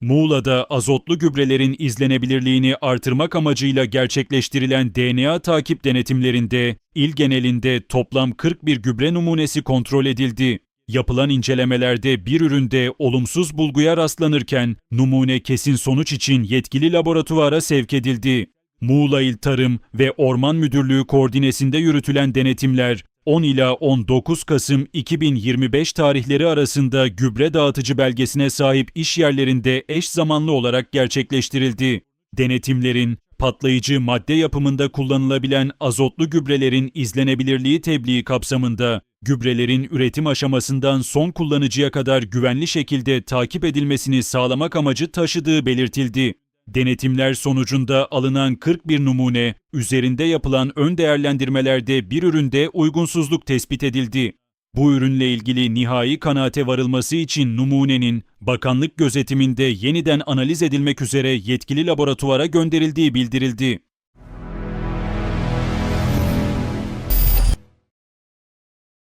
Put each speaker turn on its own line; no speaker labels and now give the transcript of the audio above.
Muğla'da azotlu gübrelerin izlenebilirliğini artırmak amacıyla gerçekleştirilen DNA takip denetimlerinde il genelinde toplam 41 gübre numunesi kontrol edildi. Yapılan incelemelerde bir üründe olumsuz bulguya rastlanırken numune kesin sonuç için yetkili laboratuvara sevk edildi. Muğla İl Tarım ve Orman Müdürlüğü koordinesinde yürütülen denetimler 10 ila 19 Kasım 2025 tarihleri arasında gübre dağıtıcı belgesine sahip iş yerlerinde eş zamanlı olarak gerçekleştirildi. Denetimlerin patlayıcı madde yapımında kullanılabilen azotlu gübrelerin izlenebilirliği tebliği kapsamında gübrelerin üretim aşamasından son kullanıcıya kadar güvenli şekilde takip edilmesini sağlamak amacı taşıdığı belirtildi. Denetimler sonucunda alınan 41 numune, üzerinde yapılan ön değerlendirmelerde bir üründe uygunsuzluk tespit edildi. Bu ürünle ilgili nihai kanaate varılması için numunenin bakanlık gözetiminde yeniden analiz edilmek üzere yetkili laboratuvara gönderildiği bildirildi.